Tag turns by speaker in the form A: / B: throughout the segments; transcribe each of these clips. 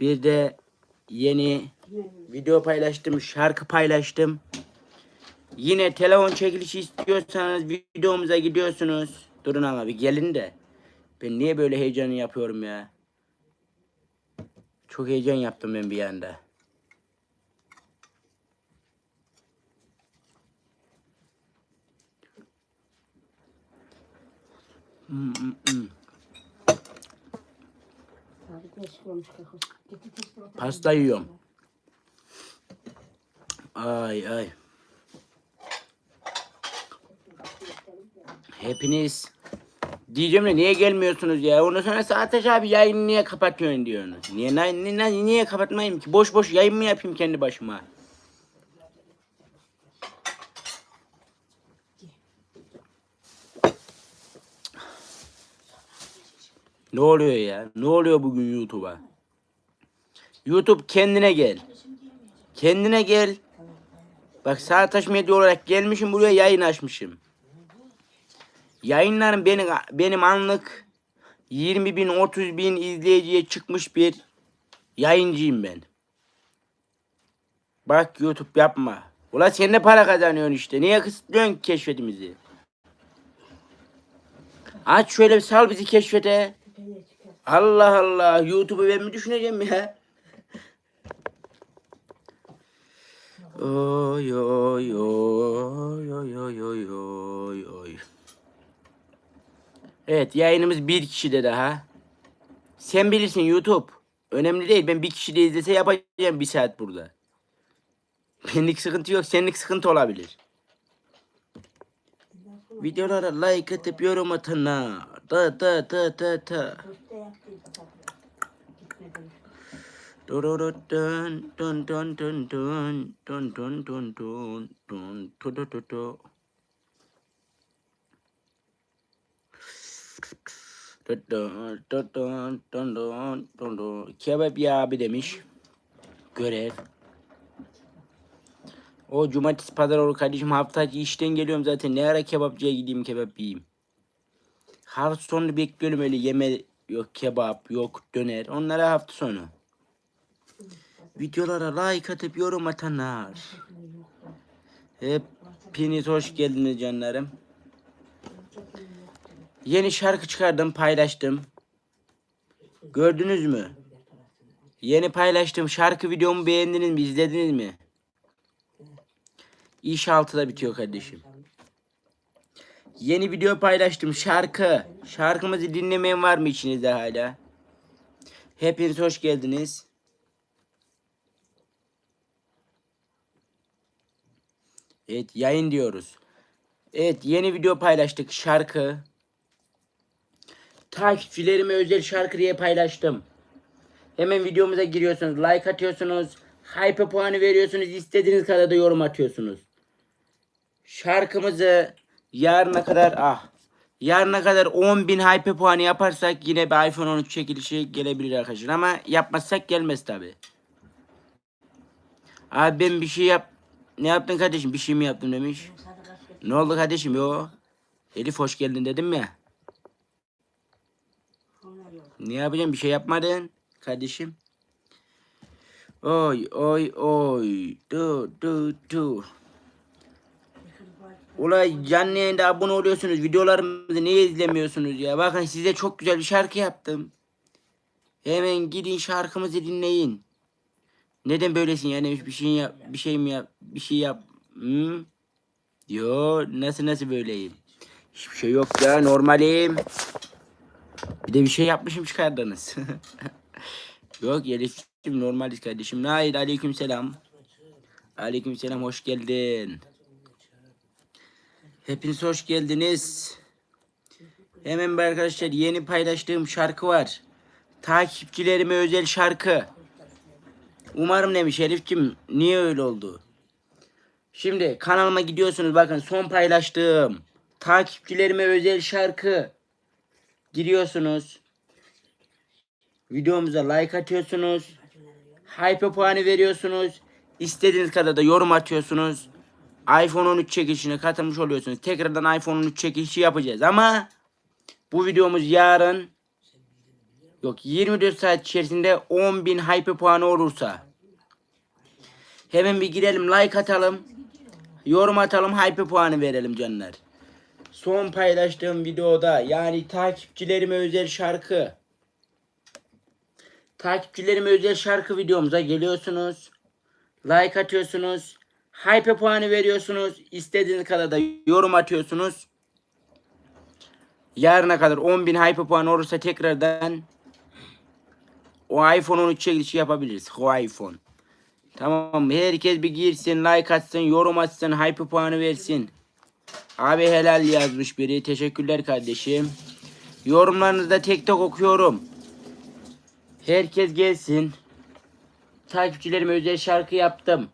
A: Bir de yeni video paylaştım, şarkı paylaştım. Yine telefon çekilişi istiyorsanız videomuza gidiyorsunuz. Durun ama bir gelin de. Ben niye böyle heyecanı yapıyorum ya? Çok heyecan yaptım ben bir anda. Hmm, hmm, hmm. Pasta yiyorum. Ay ay. Hepiniz diyeceğim de niye gelmiyorsunuz ya? Ondan sonra Saataş abi yayını niye kapatıyorsun diyorsunuz. Niye, niye, niye kapatmayayım ki? Boş boş yayın mı yapayım kendi başıma? Ne oluyor ya? Ne oluyor bugün YouTube'a? YouTube kendine gel. Kendine gel. Bak Sağtaş Medya olarak gelmişim buraya yayın açmışım. Yayınlarım benim, benim anlık 20 bin 30 bin izleyiciye çıkmış bir yayıncıyım ben. Bak YouTube yapma. Ula sen de para kazanıyorsun işte. Niye kısıtlıyorsun ki keşfetimizi? Aç şöyle bir sal bizi keşfete. Allah Allah. YouTube'u ben mi düşüneceğim ya? Oy oy oy oy oy oy oy oy. Evet yayınımız bir kişide daha. Sen bilirsin YouTube. Önemli değil. Ben bir kişi de izlese yapacağım bir saat burada. Benlik sıkıntı yok. Senlik sıkıntı olabilir. Videolara like atıp yorum atana. Da da da da da. Kebap ya abi demiş. Görev. O cumartesi pazar olur kardeşim hafta işten geliyorum zaten. Ne ara kebapçıya gideyim kebap yiyeyim. Hafta sonu bekliyorum öyle yeme yok kebap yok döner. Onlara hafta sonu. Videolara like atıp yorum atanlar. Hepiniz hoş geldiniz canlarım. Yeni şarkı çıkardım paylaştım. Gördünüz mü? Yeni paylaştım şarkı videomu beğendiniz mi izlediniz mi? İş altıda bitiyor kardeşim. Yeni video paylaştım şarkı. Şarkımızı dinlemeyen var mı içinizde hala? Hepiniz hoş geldiniz. Evet yayın diyoruz. Evet yeni video paylaştık şarkı. Takipçilerime özel şarkı diye paylaştım. Hemen videomuza giriyorsunuz. Like atıyorsunuz. Hype puanı veriyorsunuz. istediğiniz kadar da yorum atıyorsunuz. Şarkımızı yarına kadar ah yarına kadar 10.000 hype puanı yaparsak yine bir iPhone 13 çekilişi gelebilir arkadaşlar ama yapmazsak gelmez tabi. Abi ben bir şey yap ne yaptın kardeşim bir şey mi yaptım demiş. Ne oldu kardeşim yo. Elif hoş geldin dedim ya. Ne yapacağım bir şey yapmadın kardeşim. Oy oy oy. Du du du. Olay canlı yayında abone oluyorsunuz. Videolarımızı niye izlemiyorsunuz ya? Bakın size çok güzel bir şarkı yaptım. Hemen gidin şarkımızı dinleyin. Neden böylesin yani bir şey yap, bir şey mi yap, bir şey yap. Hı? Yo nasıl nasıl böyleyim? Hiçbir şey yok ya normalim. Bir de bir şey yapmışım çıkardınız. yok Elif'ciğim normaliz kardeşim. Hayır aleyküm selam. Aleyküm selam hoş geldin. Hepiniz hoş geldiniz. Hemen arkadaşlar yeni paylaştığım şarkı var. Takipçilerime özel şarkı. Umarım demiş Elif'cim niye öyle oldu? Şimdi kanalıma gidiyorsunuz bakın son paylaştığım takipçilerime özel şarkı. Giriyorsunuz. Videomuza like atıyorsunuz. Hype puanı veriyorsunuz. İstediğiniz kadar da yorum atıyorsunuz. iPhone 13 çekilişine katılmış oluyorsunuz. Tekrardan iPhone 13 çekilişi yapacağız ama bu videomuz yarın yok 24 saat içerisinde 10.000 hype puanı olursa hemen bir girelim like atalım. Yorum atalım hype puanı verelim canlar. Son paylaştığım videoda yani takipçilerime özel şarkı takipçilerime özel şarkı videomuza geliyorsunuz. Like atıyorsunuz. Hype puanı veriyorsunuz. İstediğiniz kadar da yorum atıyorsunuz. Yarına kadar 10.000 hype puanı olursa tekrardan o iPhone 13 çekilişi yapabiliriz. O iPhone. Tamam? Herkes bir girsin, like atsın, yorum atsın, hype puanı versin. Abi helal yazmış biri. Teşekkürler kardeşim. Yorumlarınızı da tek tek okuyorum. Herkes gelsin. Takipçilerime özel şarkı yaptım.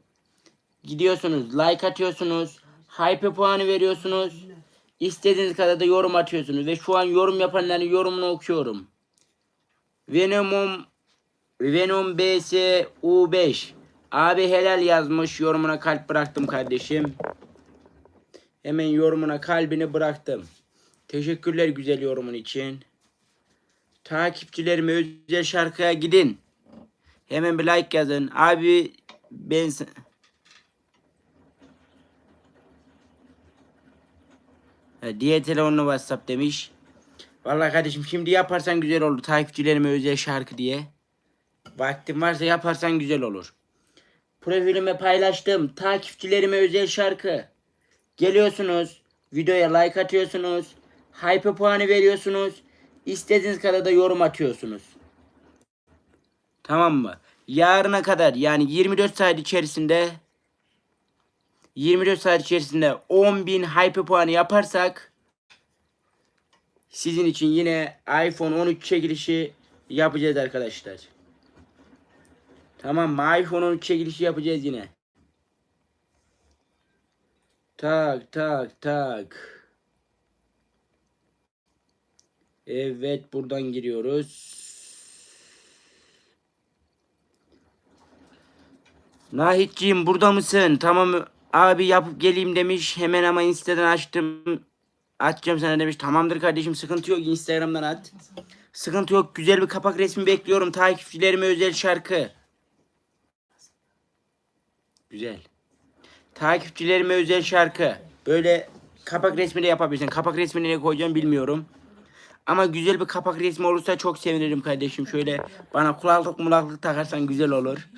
A: Gidiyorsunuz, like atıyorsunuz, hype puanı veriyorsunuz. İstediğiniz kadar da yorum atıyorsunuz ve şu an yorum yapanların yorumunu okuyorum. Venom Venom BS U5 Abi helal yazmış yorumuna kalp bıraktım kardeşim. Hemen yorumuna kalbini bıraktım. Teşekkürler güzel yorumun için. Takipçilerime özel şarkıya gidin. Hemen bir like yazın. Abi ben Ha, diye WhatsApp demiş. Vallahi kardeşim şimdi yaparsan güzel olur. Takipçilerime özel şarkı diye. Vaktin varsa yaparsan güzel olur. Profilime paylaştım. Takipçilerime özel şarkı. Geliyorsunuz. Videoya like atıyorsunuz. Hype puanı veriyorsunuz. İstediğiniz kadar da yorum atıyorsunuz. Tamam mı? Yarına kadar yani 24 saat içerisinde 24 saat içerisinde 10.000 hype puanı yaparsak sizin için yine iPhone 13 çekilişi yapacağız arkadaşlar. Tamam iPhone 13 çekilişi yapacağız yine. Tak tak tak. Evet buradan giriyoruz. Nahitciğim burada mısın? Tamam abi yapıp geleyim demiş. Hemen ama Insta'dan açtım. Atacağım sana demiş. Tamamdır kardeşim sıkıntı yok. Instagram'dan at. Sıkıntı yok. Güzel bir kapak resmi bekliyorum. Takipçilerime özel şarkı. Güzel. Takipçilerime özel şarkı. Böyle kapak resmi de yapabilirsin. Kapak resmini ne koyacağım bilmiyorum. Ama güzel bir kapak resmi olursa çok sevinirim kardeşim. Şöyle bana kulaklık mulaklık takarsan güzel olur.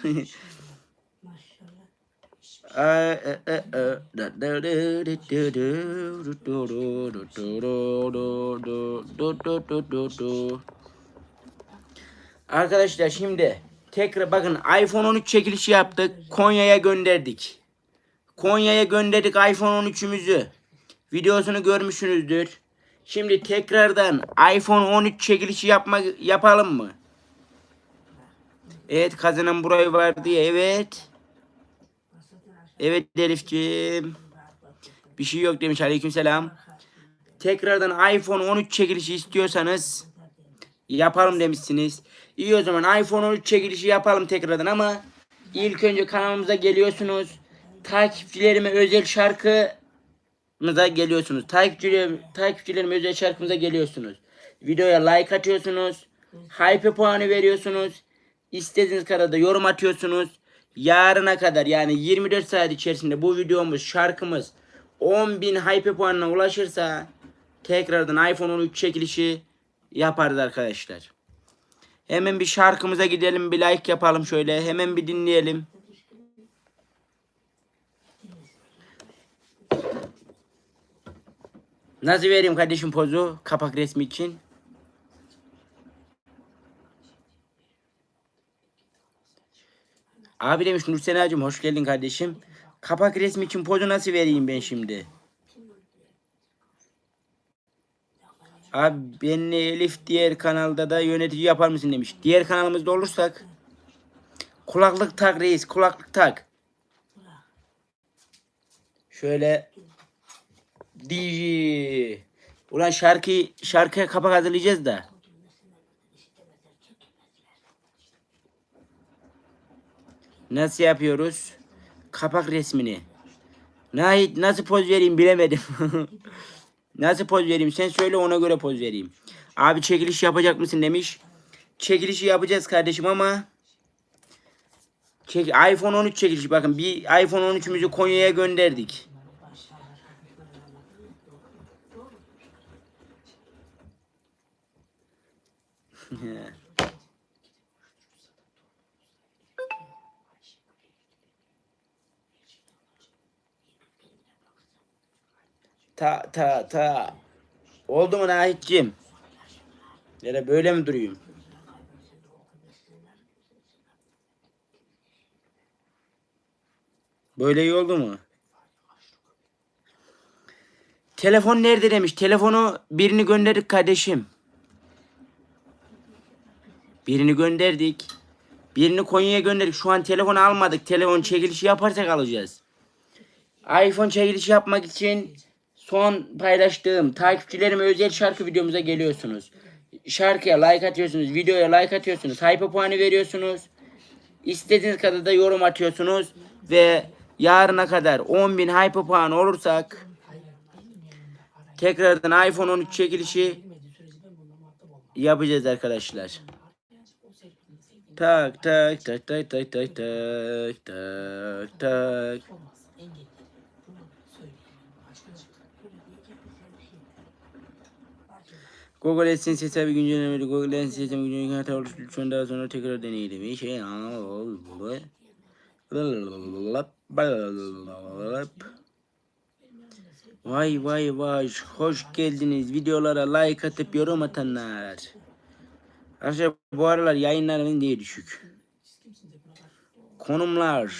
A: Arkadaşlar şimdi tekrar bakın iPhone 13 çekilişi yaptık. Konya'ya gönderdik. Konya'ya gönderdik iPhone 13'ümüzü. Videosunu görmüşsünüzdür. Şimdi tekrardan iPhone 13 çekilişi yapmak yapalım mı? Evet kazanan burayı var diye evet. Evet Elifciğim. Bir şey yok demiş aleykümselam. Tekrardan iPhone 13 çekilişi istiyorsanız yapalım demişsiniz. İyi o zaman iPhone 13 çekilişi yapalım tekrardan ama ilk önce kanalımıza geliyorsunuz. Takipçilerime özel şarkımıza geliyorsunuz. Takipçilerim, takipçilerime özel şarkımıza geliyorsunuz. Videoya like atıyorsunuz. Hype puanı veriyorsunuz. İstediğiniz kadar da yorum atıyorsunuz. Yarına kadar yani 24 saat içerisinde bu videomuz, şarkımız 10.000 hype puanına ulaşırsa tekrardan iPhone 13 çekilişi yaparız arkadaşlar. Hemen bir şarkımıza gidelim bir like yapalım şöyle. Hemen bir dinleyelim. Nasıl vereyim kardeşim pozu kapak resmi için? Abi demiş Nur Senacığım hoş geldin kardeşim. Kapak resmi için pozu nasıl vereyim ben şimdi? Abi benle Elif diğer kanalda da yönetici yapar mısın demiş. Diğer kanalımızda olursak kulaklık tak reis kulaklık tak. Şöyle DJ. Ulan şarkı şarkıya kapak hazırlayacağız da. Nasıl yapıyoruz? Kapak resmini. Nahit nasıl poz vereyim bilemedim. nasıl poz vereyim sen söyle ona göre poz vereyim. Abi çekiliş yapacak mısın demiş. çekilişi yapacağız kardeşim ama çek iPhone 13 çekilişi bakın bir iPhone 13'ümüzü Konya'ya gönderdik. ta ta ta. Oldu mu Nahit'cim? Ya da böyle mi durayım? Böyle iyi oldu mu? Telefon nerede demiş. Telefonu birini gönderdik kardeşim. Birini gönderdik. Birini Konya'ya gönderdik. Şu an telefon almadık. Telefon çekilişi yaparsak alacağız. iPhone çekilişi yapmak için son paylaştığım takipçilerime özel şarkı videomuza geliyorsunuz. Şarkıya like atıyorsunuz, videoya like atıyorsunuz, hype puanı veriyorsunuz. İstediğiniz kadar da yorum atıyorsunuz ve yarına kadar 10.000 hype puan olursak tekrardan iPhone 13 çekilişi yapacağız arkadaşlar. Tak tak tak tak tak tak tak tak tak. Google AdSense hesabı güncellemeli. Google AdSense hesabı güncellemeli. Hata oluştu. Lütfen daha sonra tekrar deneyelim. İyi şey. Vay vay vay. Hoş geldiniz. Videolara like atıp yorum atanlar. Arkadaşlar bu aralar yayınlarımın diye düşük. Konumlar.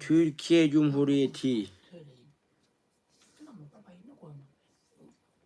A: Türkiye Cumhuriyeti.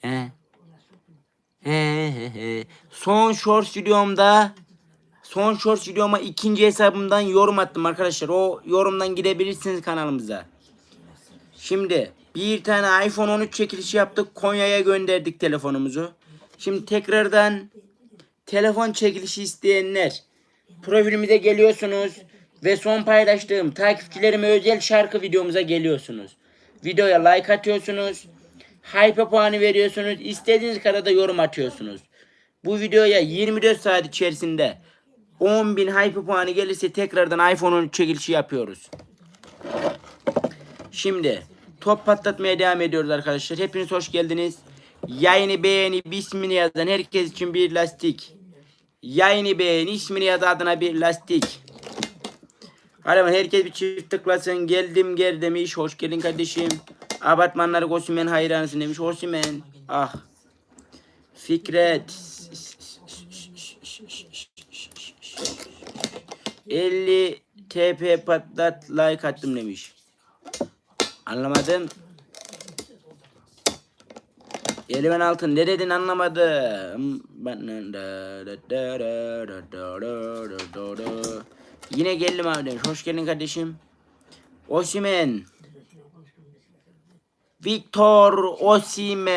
A: He. He he he. Son short videomda son short videoma ikinci hesabımdan yorum attım arkadaşlar. O yorumdan gidebilirsiniz kanalımıza. Şimdi bir tane iPhone 13 çekilişi yaptık. Konya'ya gönderdik telefonumuzu. Şimdi tekrardan telefon çekilişi isteyenler profilimize geliyorsunuz ve son paylaştığım takipçilerime özel şarkı videomuza geliyorsunuz. Videoya like atıyorsunuz. Hype puanı veriyorsunuz. İstediğiniz kadar da yorum atıyorsunuz. Bu videoya 24 saat içerisinde 10.000 hype puanı gelirse tekrardan iPhone 13 çekilişi yapıyoruz. Şimdi top patlatmaya devam ediyoruz arkadaşlar. Hepiniz hoş geldiniz. Yayını beğeni, ismini yazan herkes için bir lastik. Yayını beğeni, ismini yaz adına bir lastik. Hadi herkes bir çift tıklasın. Geldim gel demiş. Hoş geldin kardeşim. Abartmanları Osimen hayranısın demiş. Osimen. Ah. Fikret. 50 TP patlat like attım demiş. Anlamadım. Eldiven altın ne dedin anlamadım. Yine geldim abi demiş. Hoş geldin kardeşim. Osimen. Victor Osimen.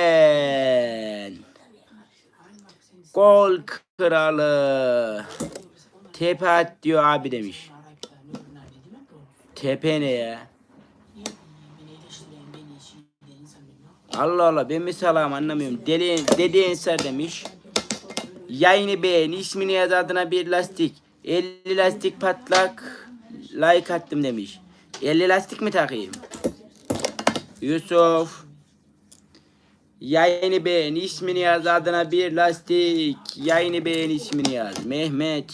A: Gol kralı. Tepe at diyor abi demiş. Tepe ne ya? Allah Allah ben mi salam anlamıyorum. Deli, deli ensar demiş. Yayını beğen ismini yaz adına bir lastik. 50 lastik patlak. Like attım demiş. 50 lastik mi takayım? Yusuf. Yayını beğen ismini yaz adına bir lastik. Yayını beğen ismini yaz. Mehmet.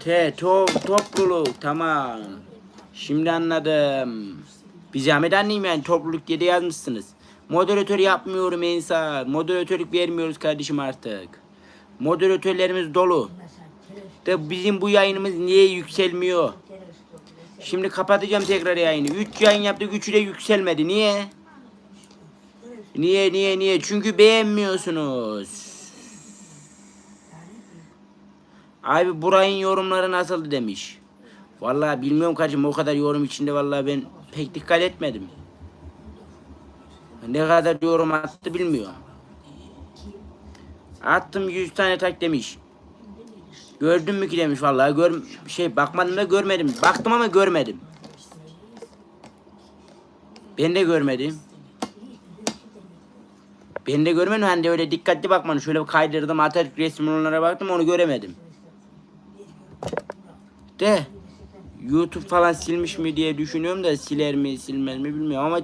A: T top topluluk tamam. Şimdi anladım. Bir zahmet anlayayım yani topluluk diye de yazmışsınız. Moderatör yapmıyorum Ensar. Moderatörlük vermiyoruz kardeşim artık. Moderatörlerimiz dolu. De bizim bu yayınımız niye yükselmiyor? Şimdi kapatacağım tekrar yayını. 3 yayın yaptık 3'ü de yükselmedi. Niye? Niye niye niye? Çünkü beğenmiyorsunuz. Abi burayın yorumları nasıl demiş. Vallahi bilmiyorum kaçım o kadar yorum içinde vallahi ben pek dikkat etmedim. Ne kadar yorum attı bilmiyorum. Attım 100 tane tak demiş. Gördün mü ki demiş vallahi gör şey bakmadım da görmedim. Baktım ama görmedim. Ben de görmedim. Ben de görmedim hani de öyle dikkatli bakmadım. Şöyle bir kaydırdım Atatürk resmi onlara baktım onu göremedim. De YouTube falan silmiş mi diye düşünüyorum da siler mi silmez mi bilmiyorum ama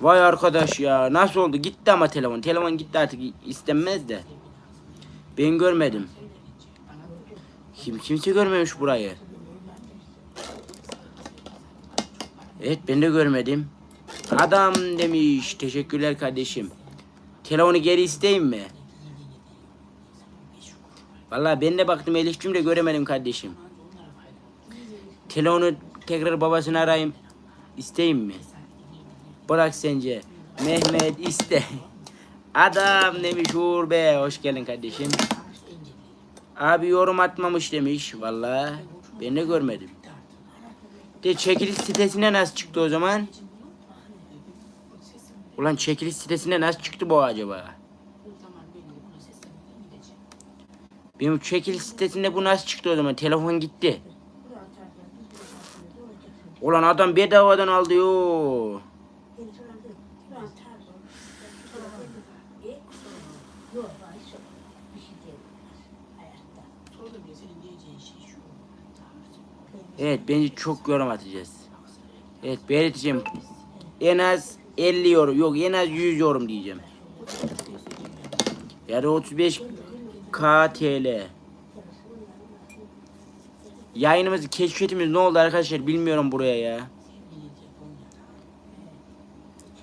A: Vay arkadaş ya nasıl oldu gitti ama telefon telefon gitti artık istenmez de ben görmedim. Kim kimse görmemiş burayı. Evet ben de görmedim. Adam demiş teşekkürler kardeşim. Telefonu geri isteyeyim mi? Vallahi ben de baktım Elif'cim de göremedim kardeşim. Telefonu tekrar babasını arayayım isteyeyim mi? Bırak sence. Mehmet iste. Adam demiş Uğur be. Hoş geldin kardeşim. Abi yorum atmamış demiş. Vallahi ben de görmedim. De çekiliş sitesine nasıl çıktı o zaman? Ulan çekiliş sitesine nasıl çıktı bu acaba? Benim çekiliş sitesinde bu nasıl çıktı o zaman? Telefon gitti. Ulan adam bedavadan aldı yo. Evet bence çok yorum atacağız. Evet belirteceğim. En az 50 yorum yok en az 100 yorum diyeceğim. Yani 35 KTL. Yayınımız keşfetimiz ne oldu arkadaşlar bilmiyorum buraya ya.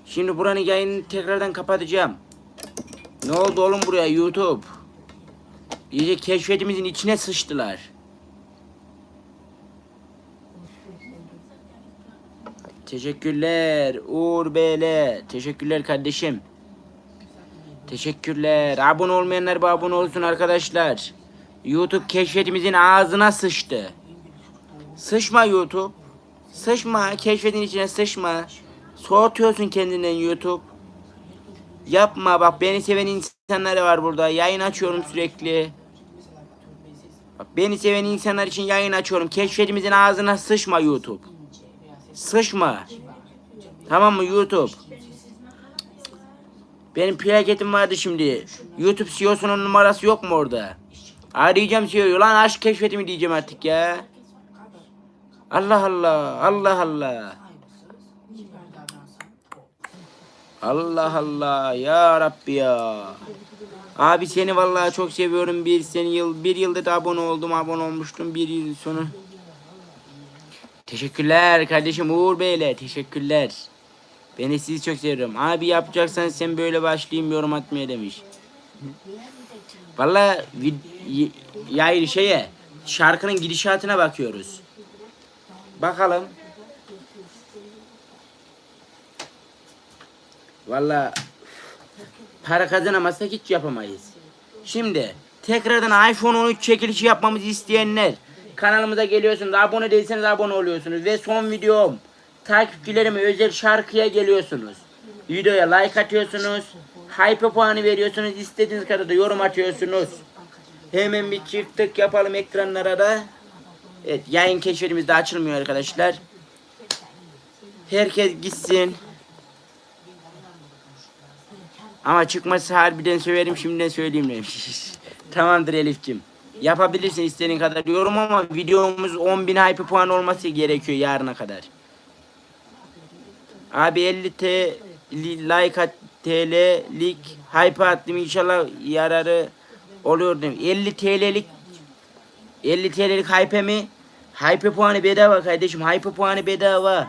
A: Şimdi buranın yayını tekrardan kapatacağım. Ne oldu oğlum buraya YouTube? İyice keşfetimizin içine sıçtılar. Teşekkürler Uğur Bey'le. Teşekkürler kardeşim. Teşekkürler. Abone olmayanlar bir abone olsun arkadaşlar. YouTube keşfetimizin ağzına sıçtı. Sıçma YouTube. Sıçma. Keşfetin içine sıçma. Soğutuyorsun kendinden YouTube. Yapma bak beni seven insanlar var burada. Yayın açıyorum sürekli. Bak beni seven insanlar için yayın açıyorum. Keşfetimizin ağzına sıçma YouTube. Sıçma. Tamam mı YouTube? Benim plaketim vardı şimdi. YouTube CEO'sunun numarası yok mu orada? Arayacağım CEO'yu. Lan aşk keşfetimi diyeceğim artık ya. Allah Allah. Allah Allah. Allah Allah. Ya Rabbi ya. Abi seni vallahi çok seviyorum. Bir seni yıl bir yıldır da abone oldum. Abone olmuştum bir yıl sonu. Teşekkürler kardeşim Uğur Bey'le teşekkürler. Ben de sizi çok seviyorum. Abi yapacaksan sen böyle başlayayım yorum atmaya demiş. Valla ya şeye şarkının gidişatına bakıyoruz. Bakalım. Valla para kazanamazsak hiç yapamayız. Şimdi tekrardan iPhone 13 çekilişi yapmamızı isteyenler kanalımıza geliyorsunuz. Abone değilseniz abone oluyorsunuz. Ve son videom takipçilerime özel şarkıya geliyorsunuz. Videoya like atıyorsunuz. Hype puanı veriyorsunuz. İstediğiniz kadar da yorum atıyorsunuz. Hemen bir çift tık yapalım ekranlara da. Evet yayın keşfetimiz de açılmıyor arkadaşlar. Herkes gitsin. Ama çıkması harbiden söylerim şimdiden söyleyeyim demiş. Tamamdır Elif'cim. Yapabilirsin istediğin kadar yorum ama videomuz 10.000 hype puan olması gerekiyor yarına kadar. Abi 50 t like at TL'lik hype attım inşallah yararı oluyor dedim. 50 TL'lik 50 TL'lik hype mi? Hype puanı bedava kardeşim. Hype puanı bedava.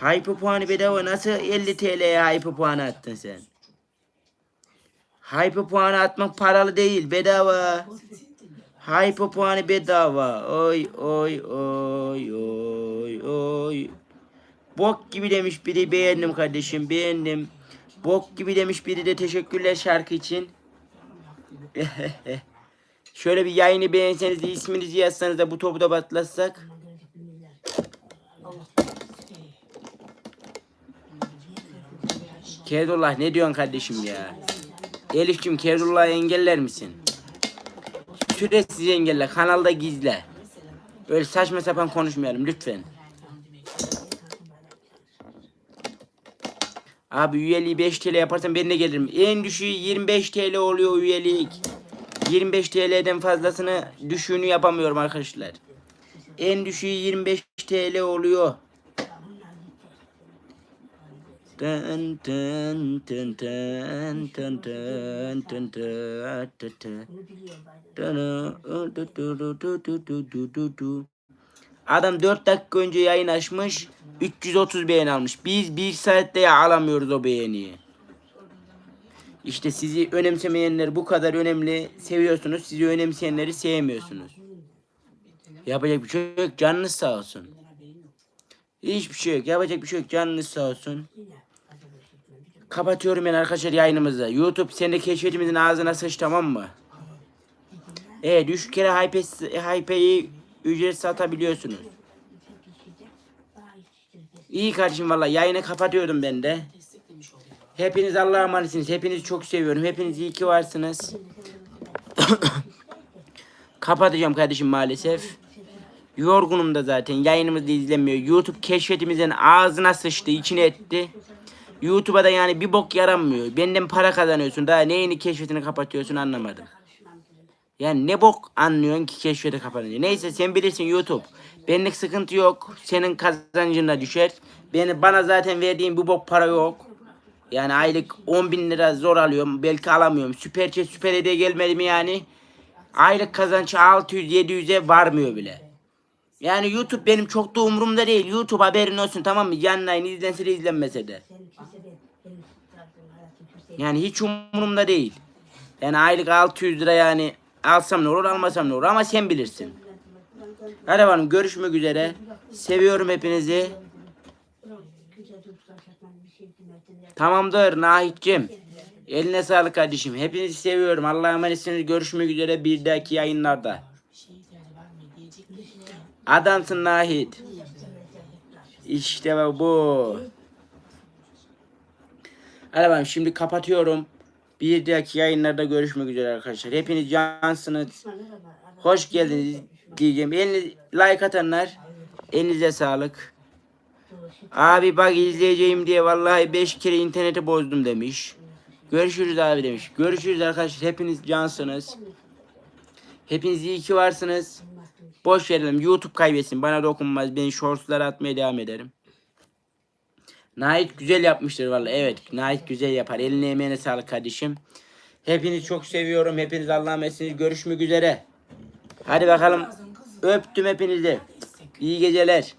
A: Hype puanı bedava nasıl 50 TL'ye hype puanı attın sen? Hype puanı atmak paralı değil bedava. Hypo puanı bedava. Oy oy oy oy oy. Bok gibi demiş biri beğendim kardeşim beğendim. Bok gibi demiş biri de teşekkürler şarkı için. Şöyle bir yayını beğenseniz de isminizi yazsanız da bu topu da patlatsak. Kedullah ne diyorsun kardeşim ya? Elif'cim Kedullah'ı engeller misin? Süresiz engelle kanalda gizle. Böyle saçma sapan konuşmayalım lütfen. Abi üyeliği 5 TL yaparsan ben de gelirim. En düşüğü 25 TL oluyor üyelik. 25 TL'den fazlasını düşüğünü yapamıyorum arkadaşlar. En düşüğü 25 TL oluyor. Tın tın tın tın tın tın tın tın. Adam 4 dakika önce yayın açmış. 330 beğeni almış. Biz 1 saatte alamıyoruz o beğeniyi. İşte sizi önemsemeyenler bu kadar önemli seviyorsunuz. Sizi önemseyenleri sevmiyorsunuz. Yapacak bir şey yok. Canınız sağ olsun. Hiçbir şey yok. Yapacak bir şey yok. Canınız sağ olsun. Kapatıyorum ben arkadaşlar yayınımızı. YouTube sen de keşfetimizin ağzına sıç tamam mı? Evet düşük kere hype, hype'yi ücret satabiliyorsunuz. İyi kardeşim valla yayını kapatıyordum ben de. Hepiniz Allah'a emanetsiniz. Hepinizi çok seviyorum. Hepiniz iyi ki varsınız. Kapatacağım kardeşim maalesef. Yorgunum da zaten. Yayınımız da izlenmiyor. YouTube keşfetimizin ağzına sıçtı. içine etti. YouTube'a da yani bir bok yaramıyor. Benden para kazanıyorsun. Daha neyini keşfetini kapatıyorsun anlamadım. Yani ne bok anlıyorsun ki keşfete kapanınca. Neyse sen bilirsin YouTube. Benlik sıkıntı yok. Senin kazancın da düşer. Beni, bana zaten verdiğin bu bok para yok. Yani aylık 10 bin lira zor alıyorum. Belki alamıyorum. Süper chat süper hediye gelmedi mi yani? Aylık kazanç 600-700'e varmıyor bile. Yani YouTube benim çok da umurumda değil. YouTube haberin olsun tamam mı? Yanlayın izlense de izlenmese de. Yani hiç umurumda değil. Yani aylık 600 lira yani alsam ne olur almasam ne olur ama sen bilirsin. Hadi bakalım görüşmek üzere. Seviyorum hepinizi. Tamamdır Nahit'cim. Eline sağlık kardeşim. Hepinizi seviyorum. Allah'a emanetsiniz. Görüşmek üzere bir dahaki yayınlarda. Adamsın Nahit. İşte bu. Hadi bakalım şimdi kapatıyorum. Bir dahaki yayınlarda görüşmek üzere arkadaşlar. Hepiniz cansınız. Hoş geldiniz diyeceğim. Eliniz, like atanlar elinize sağlık. Abi bak izleyeceğim diye vallahi 5 kere interneti bozdum demiş. Görüşürüz abi demiş. Görüşürüz arkadaşlar. Hepiniz cansınız. Hepiniz iyi ki varsınız. Boş verelim. YouTube kaybetsin. Bana dokunmaz. Ben shortsları atmaya devam ederim. Nait güzel yapmıştır vallahi. Evet. Nait güzel yapar. Eline emeğine sağlık kardeşim. Hepinizi çok seviyorum. Hepiniz Allah'a emanetsiniz. Görüşmek üzere. Hadi bakalım. Öptüm hepinizi. İyi geceler.